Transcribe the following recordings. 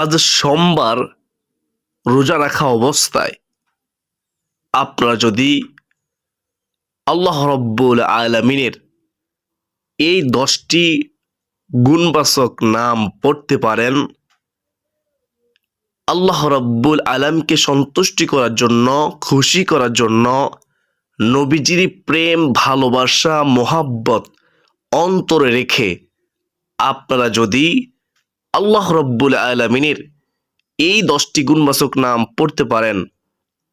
আজ সোমবার রোজা রাখা অবস্থায় আপনারা যদি আল্লাহ রব্বুল আলমিনের এই দশটি গুণবাচক নাম পড়তে পারেন, আল্লাহ রব্বুল আলমকে সন্তুষ্টি করার জন্য, খুশি করার জন্য, নবীজির প্রেম, ভালোবাসা, মোহাব্বত অন্তরে রেখে আপনারা যদি আল্লাহ রব্বুল আলমিনের এই দশটি গুণবাচক নাম পড়তে পারেন,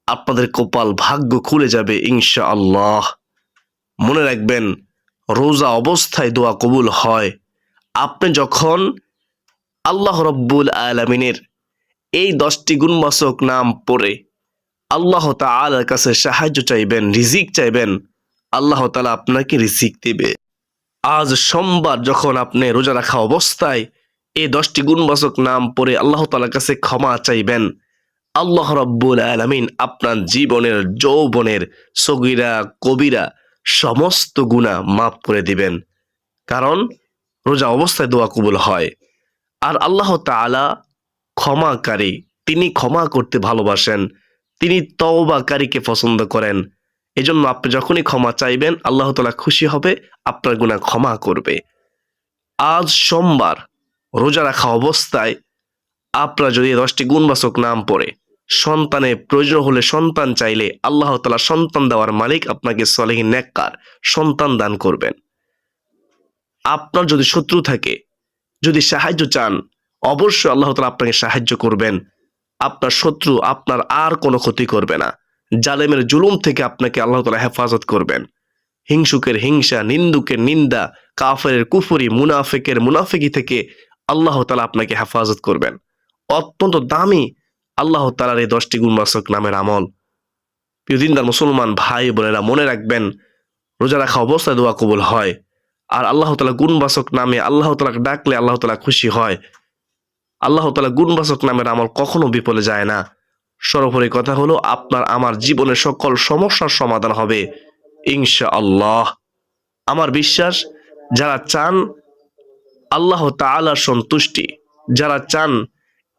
আপনাদের কপাল ভাগ্য খুলে যাবে ইনশা আল্লাহ মনে রাখবেন, রোজা অবস্থায় দোয়া কবুল হয়। আপনি যখন আল্লাহ রব্বুল আলমিনের এই দশটি গুণবাচক নাম পড়ে, আল্লাহ তালার কাছে সাহায্য চাইবেন, রিজিক চাইবেন, আল্লাহ তালা আপনাকে রিজিক দেবে। আজ সোমবার যখন আপনি রোজা রাখা অবস্থায় এই দশটি গুণবাচক নাম পড়ে আল্লাহ তালার কাছে ক্ষমা চাইবেন। আল্লাহ রব্বুল আলমিন আপনার জীবনের, যৌবনের, সগিরা, কবিরা সমস্ত গুণা মাফ করে দিবেন। কারণ রোজা অবস্থায় দোয়া কবুল হয়। আর আল্লাহ তাআলা ক্ষমাকারী, তিনি ক্ষমা করতে ভালোবাসেন। তিনি তওবাকারীকে পছন্দ করেন। এজন্য আপনি যখনই ক্ষমা চাইবেন, আল্লাহ তাআলা খুশি হবে, আপনার গুণা ক্ষমা করবে। আজ সোমবার রোজা রাখা অবস্থায় আপনার যদি দশটি গুণবাচক নাম পড়ে, সন্তানের প্রয়োজন হলে সন্তান চাইলে আল্লাহ তালা সন্তান দেওয়ার মালিক আপনাকে সলেহ নেককার সন্তান দান করবেন। আপনার যদি শত্রু থাকে, যদি সাহায্য চান, অবশ্যই আল্লাহ তালা আপনাকে সাহায্য করবেন। আপনার শত্রু, আপনার আর কোনো ক্ষতি করবে না। জালেমের জুলুম থেকে আপনাকে আল্লাহ তালা হেফাজত করবেন। হিংসুকের হিংসা, নিন্দুকের নিন্দা কাফের কুফুরি, মুনাফেকের মুনাফিকি থেকে আল্লাহ তালা আপনাকে হেফাজত করবেন। অত্যন্ত দামি আল্লাহ তালার এই দশটি গুণবাচক নামের আমল। প্রিয়দিনদার মুসলমান, ভাই বোনেরা, মনে রাখবেন, রোজা রাখা অবস্থায় দোয়া কবুল হয়। আর আল্লাহ তালা গুণবাচক নামে আল্লাহ তালাকে ডাকলে আল্লাহ তালা খুশি হয়। আল্লাহ তালা গুণবাচক নামের আমল কখনো বিপলে যায় না। সর্বোপরি কথা হলো, আপনার, আমার জীবনের সকল সমস্যার সমাধান হবে। ইনশা আল্লাহ আমার বিশ্বাস, যারা চান আল্লাহ তাআলার সন্তুষ্টি। যারা চান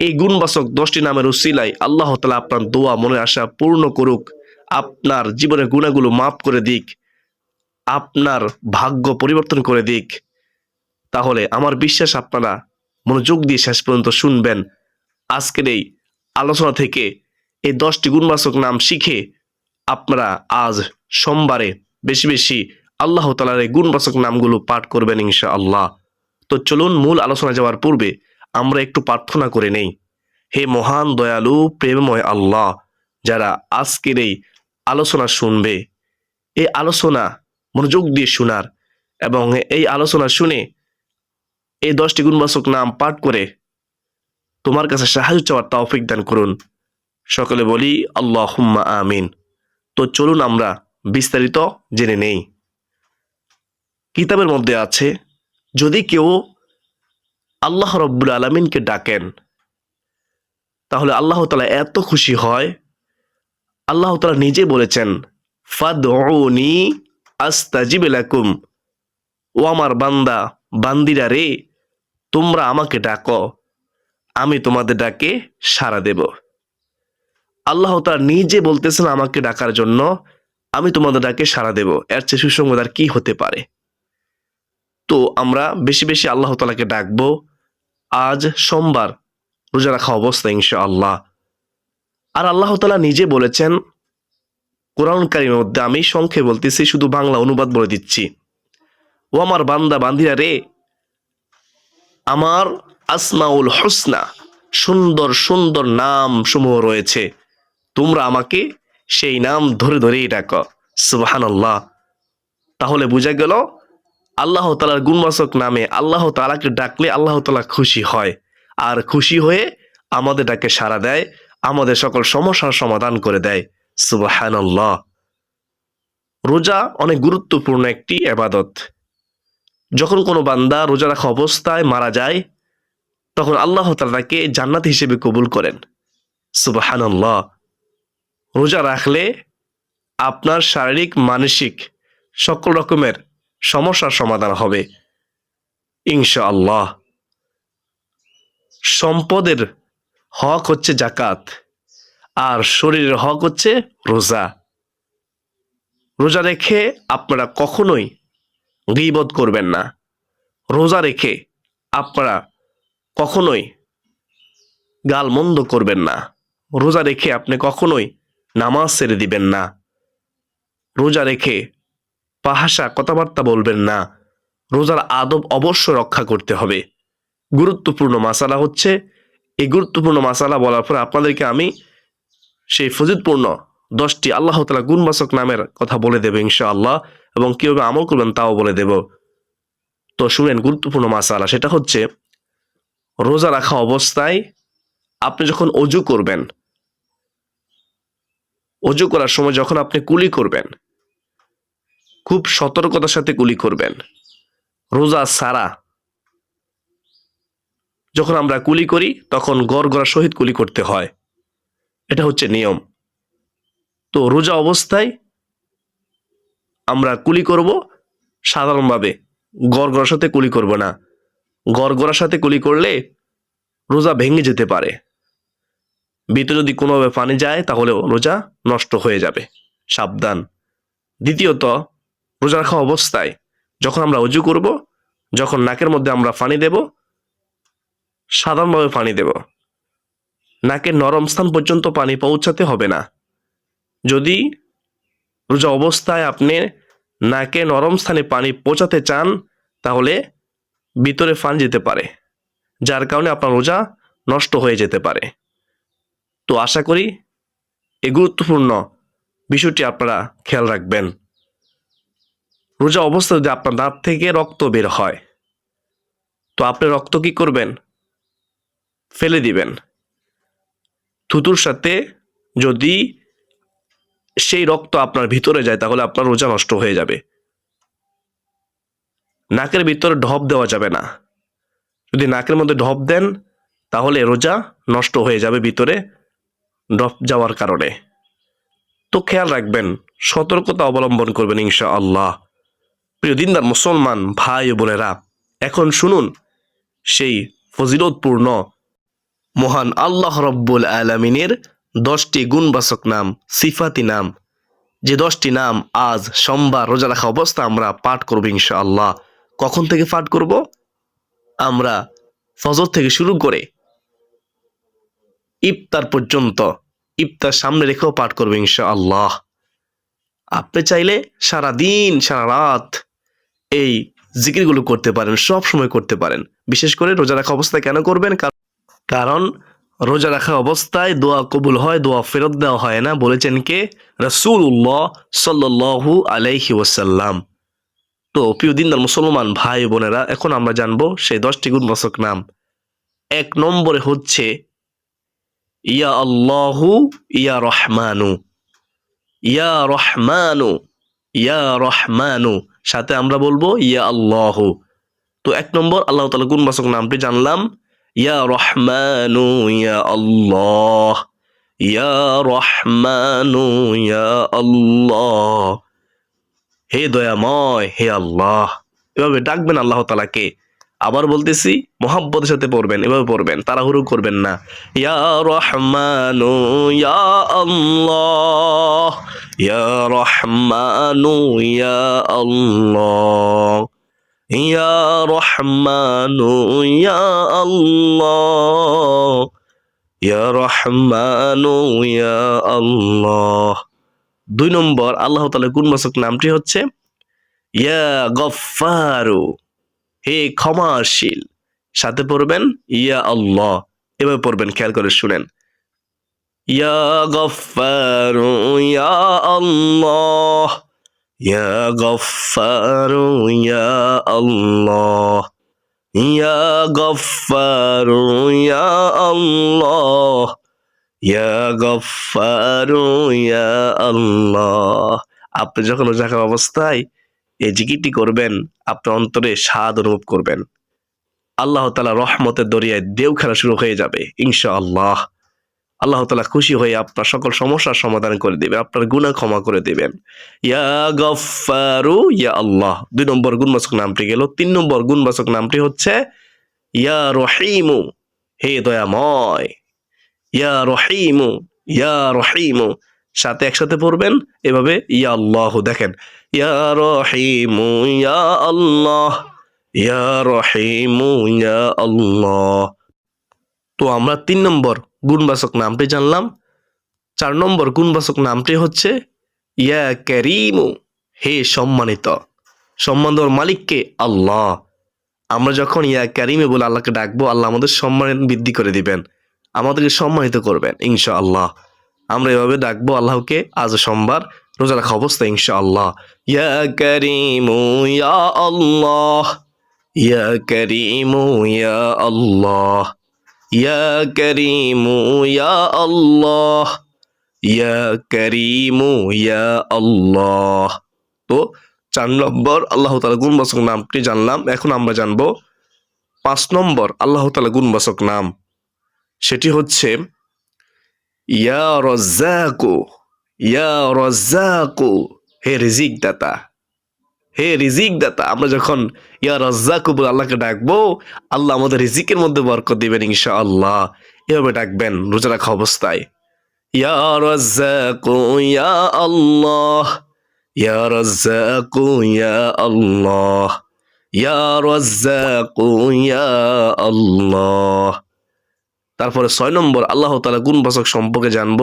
এই গুণবাচক দশটি নামের উসিলাই আল্লাহ তালা আপনার দোয়া মনে আশা পূর্ণ করুক, আপনার জীবনের গুণাগুলো মাফ করে দিক, আপনার ভাগ্য পরিবর্তন করে দিক। তাহলে আমার বিশ্বাস আপনারা মনোযোগ দিয়ে শেষ পর্যন্ত শুনবেন। আজকের এই আলোচনা থেকে এই দশটি গুণবাচক নাম শিখে আপনারা আজ সোমবারে বেশি বেশি আল্লাহ তালার এই গুণবাচক নামগুলো পাঠ করবেন ইনশা আল্লাহ তো চলুন মূল আলোচনা যাওয়ার পূর্বে আমরা একটু প্রার্থনা করে নেই। হে মহান, দয়ালু, প্রেমময় আল্লাহ, যারা আজকের এই আলোচনা শুনবে, এই আলোচনা মনোযোগ দিয়ে শোনার এবং এই আলোচনা শুনে এই দশটি গুণবাচক নাম পাঠ করে তোমার কাছে সাহায্য চাওয়ার তৌফিক দান করুন। সকলে বলি আল্লাহ আমিন। তো চলুন আমরা বিস্তারিত জেনে নেই। কিতাবের মধ্যে আছে যদি কেউ আল্লাহ রব্বুল আলমিনকে ডাকেন, তাহলে আল্লাহ তালা এত খুশি হয়। আল্লাহ তালা নিজে বলেছেন, ফাদউনি আস্তাজিব লাকুম। ও আমার বান্দা, বান্দিরা রে, তোমরা আমাকে ডাকো, আমি তোমাদের ডাকে সাড়া দেব। আল্লাহ তালা নিজে বলতেছেন আমাকে ডাকার জন্য, আমি তোমাদের ডাকে সাড়া দেব। এর চেয়ে সুসংবাদ আর কি হতে পারে? তো আমরা বেশি বেশি আল্লাহ তালাকে ডাকবো। আজ সোমবার রোজা রাখা অবস্থা ইনশা আল্লাহ আর আল্লাহ তালা নিজে বলেছেন কোরআনকারীর মধ্যে আমি সংক্ষেপে বলতেছি, শুধু বাংলা অনুবাদ বলে দিচ্ছি। ও আমার বান্দা, বান্দিরা রে, আমার আসমাউল হোসনা, সুন্দর সুন্দর নাম সমূহ রয়েছে। তোমরা আমাকে সেই নাম ধরে ধরেই ডাকো। সুবাহান আল্লাহ তাহলে বোঝা গেল আল্লাহ তালার গুণবাচক নামে আল্লাহ তালাকে ডাকলে আল্লাহ তালা খুশি হয়। আর খুশি হয়ে আমাদের ডাকে সাড়া দেয়, আমাদের সকল সমস্যার সমাধান করে দেয়। সুবাহান রোজা অনেক গুরুত্বপূর্ণ একটি এবাদত যখন কোনো বান্দা রোজা রাখা অবস্থায় মারা যায়, তখন আল্লাহ তালা তাকে জান্নাত হিসেবে কবুল করেন। সুবাহান রোজা রাখলে আপনার শারীরিক, মানসিক সকল রকমের সমস্যার সমাধান হবে। ইনশা আল্লাহ সম্পদের হক হচ্ছে জাকাত আর শরীরের হক হচ্ছে রোজা। রোজা রেখে আপনারা কখনোই গিবত করবেন না। রোজা রেখে আপনারা কখনোই গালমন্দ করবেন না। রোজা রেখে আপনি কখনোই নামাজ ছেড়ে দিবেন না। রোজা রেখে পাহাসা কথাবার্তা বলবেন না। রোজার আদব অবশ্য রক্ষা করতে হবে। গুরুত্বপূর্ণ মাসালা হচ্ছে, এই গুরুত্বপূর্ণ মাসালা বলার পর আপনাদেরকে আমি সেই ফজিদপূর্ণ দশটি আল্লাহ তালা গুণবাচক নামের কথা বলে দেবে ইনশাআল্লাহ এবং কীভাবে আমল করবেন তাও বলে দেব। তো শুনেন, গুরুত্বপূর্ণ মাসালা সেটা হচ্ছে, রোজা রাখা অবস্থায় আপনি যখন অজু করবেন, অজু করার সময় যখন আপনি কুলি করবেন খুব সতর্কতার সাথে কুলি করবেন। রোজা সারা যখন আমরা কুলি করি, তখন গড় গড়া সহিত কুলি করতে হয়। এটা হচ্ছে নিয়ম। তো রোজা অবস্থায় আমরা কুলি করব, সাধারণভাবে গড় গড়ার সাথে কুলি করব না। গড় গড়ার সাথে কুলি করলে রোজা ভেঙে যেতে পারে। ভিতরে যদি কোনোভাবে পানি যায়, তাহলেও রোজা নষ্ট হয়ে যাবে। সাবধান। দ্বিতীয়ত রোজা রাখা অবস্থায় যখন আমরা উজু করব, যখন নাকের মধ্যে আমরা পানি দেব, সাধারণভাবে পানি দেব। নাকের নরম স্থান পর্যন্ত পানি পৌঁছাতে হবে না। যদি রোজা অবস্থায় আপনি নাকে নরম স্থানে পানি পৌঁছাতে চান, তাহলে ভিতরে ফান যেতে পারে, যার কারণে আপনার রোজা নষ্ট হয়ে যেতে পারে। তো আশা করি এই গুরুত্বপূর্ণ বিষয়টি আপনারা খেয়াল রাখবেন। রোজা অবস্থা যদি আপনার দাঁত থেকে রক্ত বের হয়, তো আপনি রক্ত কি করবেন? ফেলে দিবেন। থুতুর সাথে যদি সেই রক্ত আপনার ভিতরে যায়, তাহলে আপনার রোজা নষ্ট হয়ে যাবে। নাকের ভিতরে ঢপ দেওয়া যাবে না। যদি নাকের মধ্যে ঢপ দেন, তাহলে রোজা নষ্ট হয়ে যাবে ভিতরে ডপ যাওয়ার কারণে। তো খেয়াল রাখবেন, সতর্কতা অবলম্বন করবেন ইনশা আল্লাহ প্রিয় দিনদার মুসলমান ভাই বোনেরা, এখন শুনুন সেই ফজিলতপূর্ণ মহান আল্লাহ রব্বুল আলমিনের দশটি গুণবাচক নাম, সিফাতি নাম। যে দশটি নাম আজ সোমবার রোজা রাখা অবস্থা আমরা পাঠ করব ইনশা আল্লাহ কখন থেকে পাঠ করব? আমরা ফজর থেকে শুরু করে ইফতার পর্যন্ত, ইফতার সামনে রেখেও পাঠ করবে ইনশা আল্লাহ আপনি চাইলে সারা দিন সারা রাত এই জিকিরগুলো করতে পারেন, সব সময় করতে পারেন। বিশেষ করে রোজা রাখা অবস্থায় কেন করবেন? কারণ রোজা রাখা অবস্থায় দোয়া কবুল হয়, দোয়া ফেরত দেওয়া হয় না। বলেছেন কে? রসুল্লাহ সাল্লু আলাইহি ওয়াসাল্লাম। তো প্রিয় দিনদার মুসলমান ভাই বোনেরা, এখন আমরা জানব সেই দশটি গুণবাচক নাম। এক নম্বরে হচ্ছে, ইয়া আল্লাহু, ইয়া রহমানু। ইয়া রহমানু ইয়া রহমানু। সাথে আমরা বলব, ইয়া আল্লাহ। তো এক নম্বর, আল্লাহ তালা গুণবাচক নামটি জানলাম? ইয়া রহমানু, ইয়া আল্লাহ। ইয়া রহমানু, ইয়া আল্লাহ। হে দয়াময়, হে আল্লাহ। এভাবে ডাকবেন আল্লাহ তালাকে আবার বলতেছি, মোহাব্বতের সাথে পড়বেন, এভাবে পড়বেন, তাড়াহুড়ো করবেন না। ইয়া রহমানু, ইয়া আল্লাহ, ইয়া রহমানু, ইয়া আল্লাহ, ইয়া রহমানু, ইয়া আল্লাহ, ইয়া রহমানু, ইয়া আল্লাহ। দুই নম্বর, আল্লাহ তালা গুণবাচক নামটি হচ্ছে, ইয়া গফারু হে ক্ষমাশীল, সাথে পড়বেন ইয়া আল্লাহ। এভাবে পড়বেন, খেয়াল করে শুনেন। ইয়া গফারু ইয়া আল্লাহ। ইয়া গফারু ইয়া আল্লাহ। ইয়া গফারু ইয়া আল্লাহ। ইয়া গফারু ইয়া আল্লাহ। আপনি যখন রোজা অবস্থায় এই জিকিরটি করবেন, আপনার অন্তরে স্বাদ অনুভব করবেন। আল্লাহ তালা রহমতের দরিয়ায় দেও খেলা শুরু হয়ে যাবে ইনশা আল্লাহ আল্লাহ তালা খুশি হয়ে আপনার সকল সমস্যার সমাধান করে দেবে আপনার গুণা ক্ষমা করে দেবেন। ইয়া গফারু ইয়া আল্লাহ। দুই নম্বর গুণবাচক নামটি গেল, তিন নম্বর গুণবাচক নামটি হচ্ছে, ইয়া রহিমু, হে দয়াময়। ইয়া রহিমু ইয়া রহিমু। সাথে একসাথে পড়বেন, এভাবে ইয়া আল্লাহ দেখেন। ইয়া রহিমু, ইয়া আল্লাহ, ইয়া রহিমু, ইয়া আল্লাহ। তো আমরা তিন নম্বর গুণবাচক নামটি জানলাম। চার নম্বর গুণবাচক নামটি হচ্ছে, ইয়া ক্যারিমু হে সম্মানিত। সম্মান দেওয়ার মালিককে আল্লাহ। আমরা যখন ইয়া ক্যারিমে বলে আল্লাহকে ডাকবো, আল্লাহ আমাদের সম্মান বৃদ্ধি করে দিবেন। আমাদেরকে সম্মানিত করবেন ইনশা আল্লাহ আমরা এভাবে ডাকবো আল্লাহকে আজ সোমবার। রোজা রাখা অবস্থা ইনশা ইয়া ক্যারিমু ইয়া আল্লাহ। ইয়া ক্যারিমু ইয়া আল্লাহ। ইয়া ক্যারিমু ইয়া আল্লাহ। ইয়া করিমু, ইয়া আল্লাহ। তো চার নম্বর, আল্লাহ তালা গুণবাচক নামটি জানলাম? এখন আমরা জানব পাঁচ নম্বর, আল্লাহ তালা গুণবাচক নাম। সেটি হচ্ছে, ইয়া রজ্জাকু। ইয়া রজ্জাকু, হে রিজিক দাতা হে রিজিক দাতা আমরা যখন ইয়া রজ্জাকু বলে আল্লাহকে ডাকবো, আল্লাহ আমাদের রিজিকের মধ্যে বরকত দিবেন ইনশা আল্লাহ এভাবে ডাকবেন, রোজা রাখা অবস্থায়। ইয়া রজ্জাকু, ইয়া আল্লাহ, ইয়া রজ্জাকু, ইয়া আল্লাহ, ইয়া রজ্জাকু, ইয়া আল্লাহ। তারপরে ছয় নম্বর, আল্লাহ তালা গুণবাচক সম্পর্কে জানব,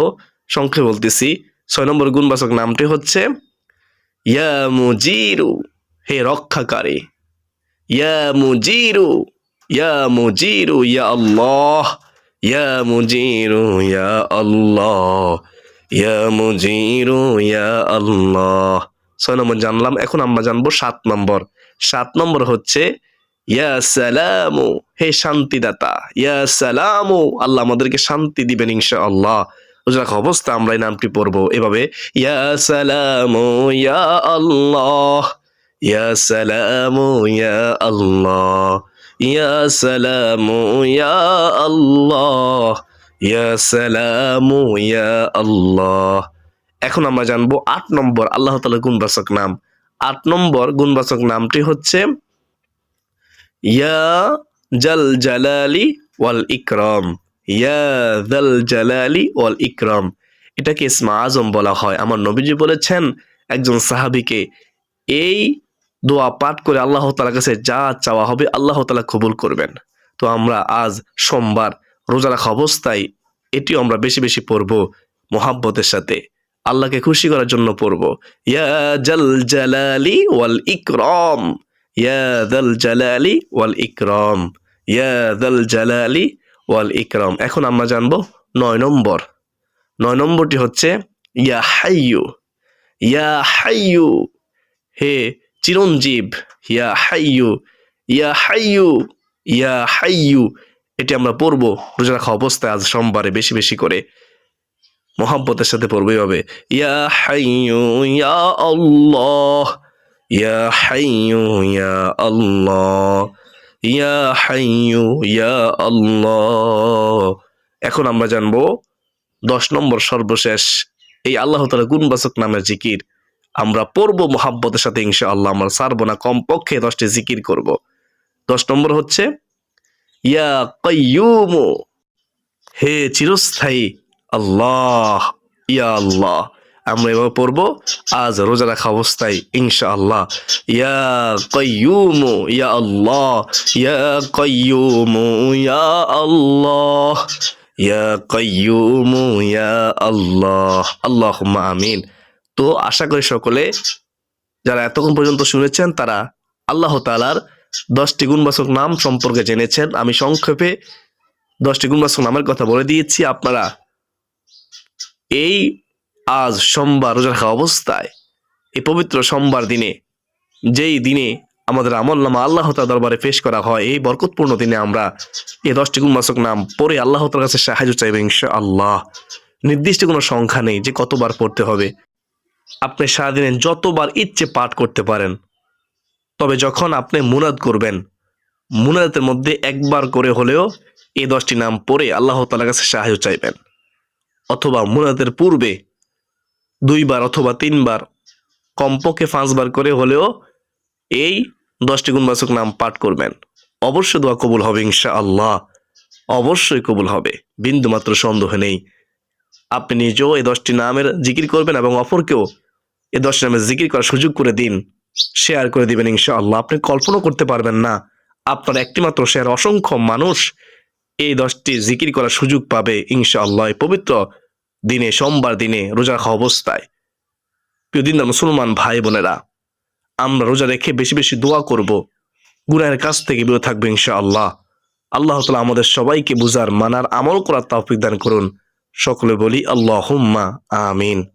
সংক্ষেপে বলতেছি। ছয় নম্বর গুণবাচক নামটি হচ্ছে, ইয়া মুজিরু, হে রক্ষাকারী। ইয়া মুজিরু ইয়া মুজিরু, ইয়া আল্লাহ। ইয়া মুজিরু, ইয়া আল্লাহ। ইয়া মুজিরু, ইয়া আল্লাহ। ছয় নম্বর জানলাম, এখন আমরা জানব সাত নম্বর। সাত নম্বর হচ্ছে, ইয়া সালামু, হে শান্তিদাতা। ইয়া সালামু, আল্লাহ আমাদেরকে শান্তি দিবেন ইনশা আল্লাহ রাখা, অবস্থা আমরা এই নামটি পড়ব। এভাবে, ইয়া সালামু ইয়া আল্লাহ, ইয়া সালামু ইয়া আল্লাহ, ইয়া সালামু ইয়া আল্লাহ, ইয়া সালামু ইয়া আল্লাহ। এখন আমরা জানব আট নম্বর, আল্লাহ তালা গুণবাচক নাম। আট নম্বর গুণবাচক নামটি হচ্ছে, ইয়া জাল জালালি ওয়াল ইকরাম। ইয়া জাল জালালি ওয়াল ইকরাম। এটাকে ইসমা আজম বলা হয়। আমার নবীজি বলেছেন একজন সাহাবিকে, এই দোয়া পাঠ করে আল্লাহ তালার কাছে যা চাওয়া হবে আল্লাহ তালা কবুল করবেন। তো আমরা আজ সোমবার রোজা রাখা অবস্থায় এটিও আমরা বেশি বেশি পড়ব মোহাব্বতের সাথে। আল্লাহকে খুশি করার জন্য পড়ব। ইয়া জাল জালালি ওয়াল ইকরম। ইয়া দাল জালালি ওয়াল ইকরম। ইয়া দাল জালালি ওয়াল ইকরম। এখন আমরা জানব নয় নম্বর। নয় নম্বরটি হচ্ছে, ইয়া হাইয়ু ইয়া হাইয়ু, হে চিরঞ্জীব, ইয়া হাইয়ু ইয়া হাইয়ু ইয়া হাইয়ু। এটি আমরা পড়ব রোজা রাখা অবস্থায় আজ সোমবারে বেশি বেশি করে। মোহাব্বতের সাথে পড়ব এভাবে। ইয়া হাইয়ু, ইয়া আল্লাহ, ইয়া হাইয়ু, ইয়া আল্লাহ। ইয়া হাইয়ু, ইয়া আল্লাহ। এখন আমরা জানব দশ নম্বর সর্বশেষ, এই আল্লাহ তালা গুণবাচক নামের জিকির। আমরা পড়ব মোহাব্বতের সাথে ইনশা আল্লাহ আমরা সারবো না, কমপক্ষে দশটি জিকির করব। দশ নম্বর হচ্ছে, ইয়া কয়ুমু হে চিরস্থায়ী আল্লাহ, ইয়া আল্লাহ। আমরা এভাবে পড়ব। আজ রোজা রাখা অবস্থায় ইনশা আল্লাহ। ইয়া ইয়া আল্লাহ। ইয়া আল্লাহ ইয়া আল্লাহ। আল্লাহ আমিন। তো আশা করি সকলে যারা এতক্ষণ পর্যন্ত শুনেছেন, তারা আল্লাহ তালার দশটি গুণবাচক নাম সম্পর্কে জেনেছেন। আমি সংক্ষেপে দশটি গুণবাচক নামের কথা বলে দিয়েছি। আপনারা এই আজ সোমবার রোজা রাখা অবস্থায়, এই পবিত্র সোমবার দিনে, যেই দিনে আমাদের আমল নামা আল্লাহ তার দরবারে পেশ করা হয়, এই বরকতপূর্ণ দিনে আমরা এই দশটি গুণবাচক নাম পড়ে আল্লাহ তার কাছে সাহায্য চাইবে ইনশা আল্লাহ নির্দিষ্ট কোনো সংখ্যা নেই যে কতবার পড়তে হবে। আপনি সারাদিনে যতবার ইচ্ছে পাঠ করতে পারেন, তবে যখন আপনি মুনাদ করবেন, মুনাদের মধ্যে একবার করে হলেও এই দশটি নাম পড়ে আল্লাহ তালার কাছে সাহায্য চাইবেন, অথবা মুনাদের পূর্বে দুইবার অথবা তিনবার, কমপক্ষে পাঁচবার করে হলেও এই দশটি গুণবাচক নাম পাঠ করবেন। অবশ্যই দোয়া কবুল হবে ইনশা আল্লাহ অবশ্যই কবুল হবে। বিন্দুমাত্র সন্দেহ নেই। আপনি নিজেও এই দশটি নামের জিকির করবেন এবং অপরকেও এই দশটি নামের জিকির করার সুযোগ করে দিন, শেয়ার করে দিবেন ইনশাআল্লাহ। আপনি কল্পনা করতে পারবেন না, আপনার একটিমাত্র শেয়ার অসংখ্য মানুষ এই দশটি জিকির করার সুযোগ পাবে ইনশাআল্লাহ। এই পবিত্র দিনে, সোমবার দিনে রোজা রাখা অবস্থায়। প্রিয় দিন মুসলমান ভাই বোনেরা, আমরা রোজা রেখে বেশি বেশি দোয়া করব। গুনাহের কাছ থেকে বিরত থাকবে ইনশা আল্লাহ আল্লাহ তালা আমাদের সবাইকে বুঝার, মানার, আমল করার তাফিক দান করুন। সকলে বলি আল্লাহ হুম্মা আমিন।